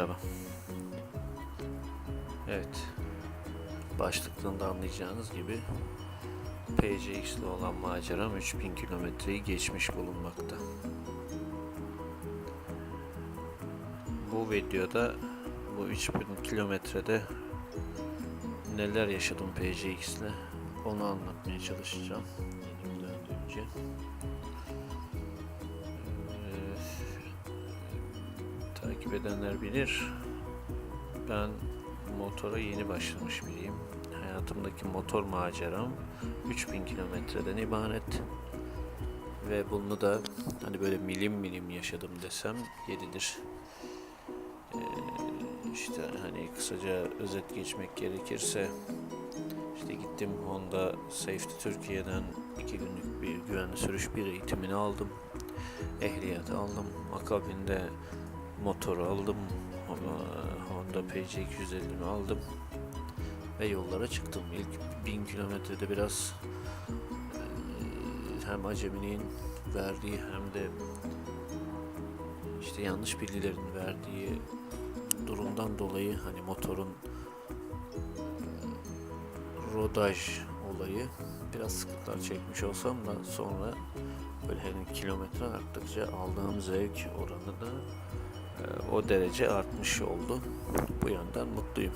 Merhaba. Evet. Başlıktan anlayacağınız gibi PCX ile olan maceram 3000 kilometreyi geçmiş bulunmakta. Bu videoda bu 3000 kilometrede neler yaşadım PCX ile onu anlatmaya çalışacağım. Elim döndüğünce. Takip edenler bilir. Ben motora yeni başlamış biriyim. Hayatımdaki motor maceram 3000 kilometreden ibaret. Ve bunu da hani böyle milim milim yaşadım desem yeridir. Ee, işte hani kısaca özet geçmek gerekirse işte gittim Honda Safety Türkiye'den iki günlük bir güvenli sürüş bir eğitimini aldım. Ehliyet aldım. Akabinde motoru aldım. Honda PC 250'mi aldım. Ve yollara çıktım. İlk 1000 kilometrede biraz eee, hem aceminin verdiği hem de işte yanlış bilgilerin verdiği durumdan dolayı hani motorun eee, rodaj olayı biraz sıkıntılar çekmiş olsam da sonra böyle hani kilometre arttıkça aldığım zevk oranı da e, o derece artmış oldu. Bu yandan mutluyum.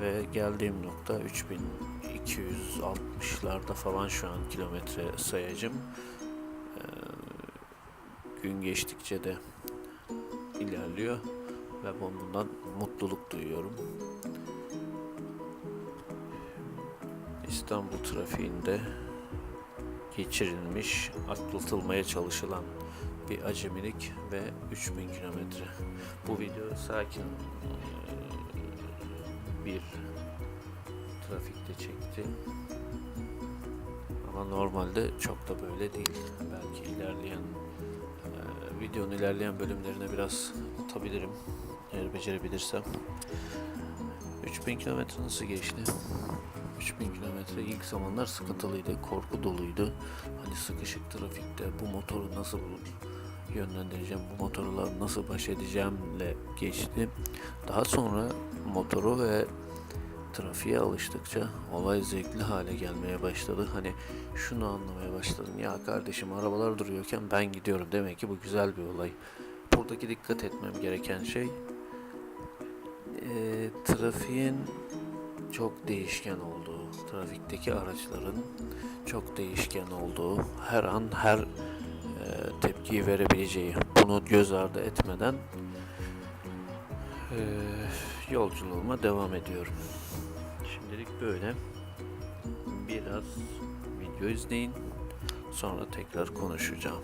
Ve geldiğim nokta 3260'larda falan şu an kilometre sayacım. E, gün geçtikçe de ilerliyor ve bundan mutluluk duyuyorum. İstanbul trafiğinde geçirilmiş, atlatılmaya çalışılan bir acemilik ve 3000 kilometre. Bu video sakin bir trafikte çekti. Ama normalde çok da böyle değil. Belki ilerleyen videonun ilerleyen bölümlerine biraz atabilirim. Eğer becerebilirsem. 3000 kilometre nasıl geçti? 3000 kilometre ilk zamanlar sıkıntılıydı, korku doluydu. Hani sıkışık trafikte bu motoru nasıl yönlendireceğim, bu motorla nasıl baş edeceğimle geçti. Daha sonra motoru ve trafiğe alıştıkça olay zevkli hale gelmeye başladı. Hani şunu anlamaya başladım. Ya kardeşim arabalar duruyorken ben gidiyorum. Demek ki bu güzel bir olay. Buradaki dikkat etmem gereken şey eee, trafiğin çok değişken olduğu, trafikteki araçların çok değişken olduğu, her an her e, tepkiyi verebileceği, bunu göz ardı etmeden e, yolculuğuma devam ediyorum. Şimdilik böyle. Biraz video izleyin, sonra tekrar konuşacağım.